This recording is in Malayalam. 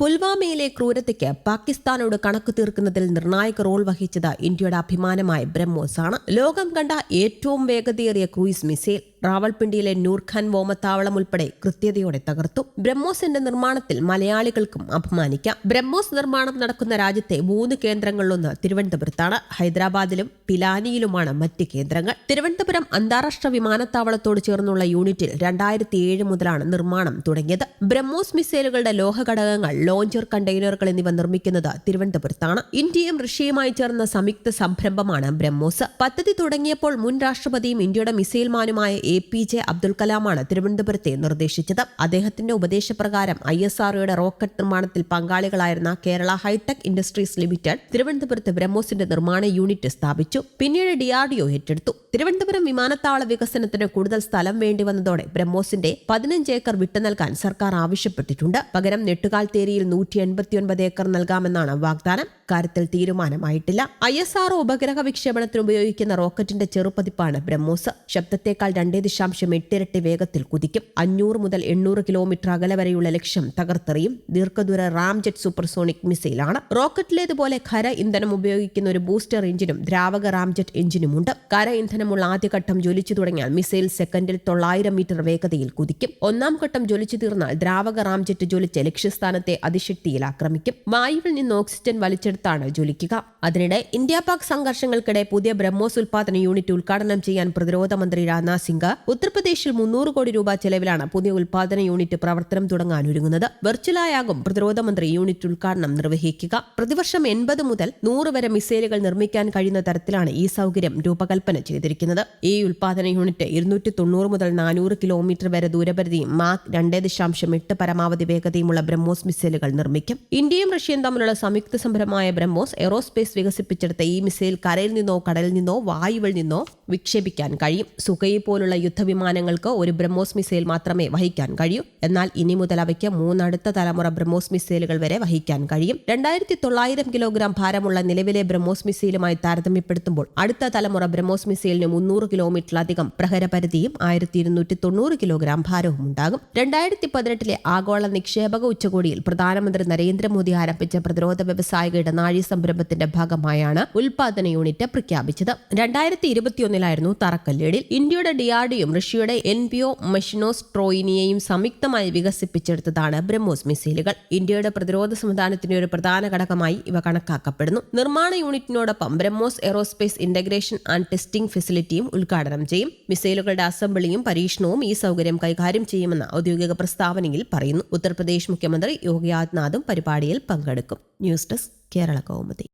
പുൽവാമയിലെ ക്രൂരതയ്ക്ക് പാകിസ്ഥാനോട് കണക്ക് തീർക്കുന്നതിൽ നിർണായക റോൾ വഹിച്ചത് ഇന്ത്യയുടെ അഭിമാനമായ ബ്രഹ്മോസ് ആണ് ലോകം കണ്ട ഏറ്റവും വേഗതയേറിയ ക്രൂയിസ് മിസൈൽ. റാവൽപിണ്ടിയിലെ നൂർഖാൻ വ്യോമത്താവളം ഉൾപ്പെടെ കൃത്യതയോടെ തകർത്തു. ബ്രഹ്മോസിന്റെ നിർമ്മാണത്തിൽ മലയാളികൾക്കും അഭിമാനിക്കാം. ബ്രഹ്മോസ് നിർമ്മാണം നടക്കുന്ന രാജ്യത്തെ മൂന്ന് കേന്ദ്രങ്ങളിലൊന്ന് തിരുവനന്തപുരത്താണ്. ഹൈദരാബാദിലും പിലാനിയിലുമാണ് മറ്റ് കേന്ദ്രങ്ങൾ. തിരുവനന്തപുരം അന്താരാഷ്ട്ര വിമാനത്താവളത്തോട് ചേർന്നുള്ള യൂണിറ്റിൽ രണ്ടായിരത്തി ഏഴ് മുതലാണ് നിർമ്മാണം തുടങ്ങിയത്. ബ്രഹ്മോസ് മിസൈലുകളുടെ ലോഹഘടകങ്ങൾ ലോഞ്ചർ കണ്ടെയ്നറുകൾ എന്നിവ നിർമ്മിക്കുന്നത് തിരുവനന്തപുരത്താണ്. ഇന്ത്യയും റഷ്യയുമായി ചേർന്ന സംയുക്ത സംരംഭമാണ് ബ്രഹ്മോസ്. പദ്ധതി തുടങ്ങിയപ്പോൾ മുൻ രാഷ്ട്രപതിയും ഇന്ത്യയുടെ മിസൈൽ മാനുമായ പി ജെ അബ്ദുൽ കലാമാണ് തിരുവനന്തപുരത്തെ നിർദ്ദേശിച്ചത്. അദ്ദേഹത്തിന്റെ ഉപദേശപ്രകാരം ഐ എസ് ആർഒയുടെ റോക്കറ്റ് നിർമ്മാണത്തിൽ പങ്കാളികളായിരുന്ന കേരള ഹൈടെക് ഇൻഡസ്ട്രീസ് ലിമിറ്റഡ് തിരുവനന്തപുരത്ത് ബ്രഹ്മോസിന്റെ നിർമ്മാണ യൂണിറ്റ് സ്ഥാപിച്ചു. പിന്നീട് ഡിആർഡിഒ ഏറ്റെടുത്തു. തിരുവനന്തപുരം വിമാനത്താവള വികസനത്തിന് കൂടുതൽ സ്ഥലം വേണ്ടി വന്നതോടെ ബ്രഹ്മോസിന്റെ പതിനഞ്ച് ഏക്കർ വിട്ടു നൽകാൻ സർക്കാർ ആവശ്യപ്പെട്ടിട്ടുണ്ട്. പകരം നെട്ടുകാൽ തേരിയിൽ നൂറ്റി എൺപത്തിയൊൻപത് ഏക്കർ നൽകാമെന്നാണ് വാഗ്ദാനം. കാര്യത്തിൽ തീരുമാനമായിട്ടില്ല. ഐ എസ് ആർ ഉപഗ്രഹ വിക്ഷേപണത്തിന് ഉപയോഗിക്കുന്ന റോക്കറ്റിന്റെ ചെറുപതിപ്പാണ് ബ്രഹ്മോസ്. ശബ്ദത്തേക്കാൾ രണ്ടേ ദശാംശം എട്ടിരട്ടി വേഗത്തിൽ കുതിക്കും. അഞ്ഞൂറ് മുതൽ എണ്ണൂറ് കിലോമീറ്റർ അകലെ വരെയുള്ള ലക്ഷ്യം തകർത്തെറിയും. ദീർഘദൂര റാംജെറ്റ് സൂപ്പർസോണിക് മിസൈലാണ്. റോക്കറ്റിലേതുപോലെ ഖര ഇന്ധനം ഉപയോഗിക്കുന്ന ഒരു ബൂസ്റ്റർ എഞ്ചിനും ദ്രാവക റാംജെറ്റ് എഞ്ചിനുമുണ്ട്. കര ഇന്ധനമുള്ള ആദ്യഘട്ടം ജ്വലിച്ചു തുടങ്ങിയാൽ മിസൈൽ സെക്കൻഡിൽ തൊള്ളായിരം മീറ്റർ വേഗതയിൽ കുതിക്കും. ഒന്നാം ഘട്ടം ജ്വലിച്ചു തീർന്നാൽ ദ്രാവക റാംജെറ്റ് ജ്വലിച്ച് ലക്ഷ്യസ്ഥാനത്തെ അതിശക്തിയിൽ ആക്രമിക്കും. വായുവിൽ നിന്ന് ഓക്സിജൻ വലിച്ചെടുത്താണ് ജ്വലിക്കുക. അതിനിടെ ഇന്ത്യ പാക് സംഘർഷങ്ങൾക്കിടെ പുതിയ ബ്രഹ്മോസ് ഉൽപാദന യൂണിറ്റ് ഉദ്ഘാടനം ചെയ്യാൻ പ്രതിരോധ മന്ത്രി രാജ്നാഥ് സിംഗ് ഉത്തർപ്രദേശിൽ മുന്നൂറ് കോടി രൂപ ചെലവിലാണ് പുതിയ ഉൽപാദന യൂണിറ്റ് പ്രവർത്തനം തുടങ്ങാൻ ഒരുങ്ങുന്നത്. വെർച്വലായാകും പ്രതിരോധ മന്ത്രി യൂണിറ്റ് ഉദ്ഘാടനം നിർവഹിക്കുക. പ്രതിവർഷം എൺപത് മുതൽ നൂറ് വരെ മിസൈലുകൾ നിർമ്മിക്കാൻ കഴിയുന്ന തരത്തിലാണ് ഈ സൗകര്യം രൂപകൽപ്പന ചെയ്തിരിക്കുന്നത്. ഈ ഉൽപാദന യൂണിറ്റ് ഇരുന്നൂറ്റി തൊണ്ണൂറ് മുതൽ നാനൂറ് കിലോമീറ്റർ വരെ ദൂരപരിധിയും മാക് രണ്ടേ ദശാംശം എട്ട് പരമാവധി വേഗതയുമുള്ള ബ്രഹ്മോസ് മിസൈലുകൾ നിർമ്മിക്കും. ഇന്ത്യയും റഷ്യയും തമ്മിലുള്ള സംയുക്ത സംരംഭമായ ബ്രഹ്മോസ് എറോസ്പേസ് വികസിപ്പിച്ചെടുത്ത ഈ മിസൈൽ കരയിൽ നിന്നോ കടലിൽ നിന്നോ വായുവിൽ നിന്നോ വിക്ഷേപിക്കാൻ കഴിയും. സുഖയി പോലുള്ള യുദ്ധവിമാനങ്ങൾക്ക് ഒരു ബ്രഹ്മോസ് മിസൈൽ മാത്രമേ വഹിക്കാൻ കഴിയൂ. എന്നാൽ ഇനി മുതൽ അവയ്ക്ക് മൂന്നടുത്ത തലമുറ ബ്രഹ്മോസ് മിസൈലുകൾ വരെ വഹിക്കാൻ കഴിയും. രണ്ടായിരത്തി തൊള്ളായിരം കിലോഗ്രാം ഭാരമുള്ള നിലവിലെ ബ്രഹ്മോസ് മിസൈലുമായി താരതമ്യപ്പെടുത്തുമ്പോൾ അടുത്ത തലമുറ ബ്രഹ്മോസ് മിസൈലിന് മുന്നൂറ് കിലോമീറ്ററിലധികം പ്രഹരപരിധിയും ആയിരത്തി ഇരുന്നൂറ്റി തൊണ്ണൂറ് കിലോഗ്രാം ഭാരവും ഉണ്ടാകും. രണ്ടായിരത്തി പതിനെട്ടിലെ ആഗോള നിക്ഷേപക ഉച്ചകോടിയിൽ പ്രധാനമന്ത്രി നരേന്ദ്രമോദി ആരംഭിച്ച പ്രതിരോധ വ്യവസായിക ഇടനാഴി സംരംഭത്തിന്റെ ഭാഗമായാണ് ഉൽപാദന യൂണിറ്റ് പ്രഖ്യാപിച്ചത്. രണ്ടായിരത്തി ഇരുപത്തിയൊന്നിലായിരുന്നു തറക്കല്ലേടിൽ. ഇന്ത്യയുടെ ഡിആർഡിയും റഷ്യയുടെ എൻപിഒ മെഷിനോസ്ട്രോയിനിയെയും സംയുക്തമായി വികസിപ്പിച്ചെടുത്തതാണ് ബ്രഹ്മോസ് മിസൈലുകൾ. ഇന്ത്യയുടെ പ്രതിരോധ സംവിധാനത്തിന്റെ ഒരു പ്രധാന ഘടകമായി ഇവ കണക്കാക്കപ്പെടുന്നു. നിർമ്മാണ യൂണിറ്റിനോടൊപ്പം BrahMos aerospace integration and testing ഫെസിലിറ്റിയും ഉദ്ഘാടനം ചെയ്യും. മിസൈലുകളുടെ അസംബ്ലിയും പരീക്ഷണവും ഈ സൗകര്യം കൈകാര്യം ചെയ്യുമെന്ന് ഔദ്യോഗിക പ്രസ്താവനയിൽ പറയുന്നു. ഉത്തർപ്രദേശ് മുഖ്യമന്ത്രി യോഗി ആദിത്യനാഥും പരിപാടിയിൽ പങ്കെടുക്കും. News desk Kerala Kaumudi.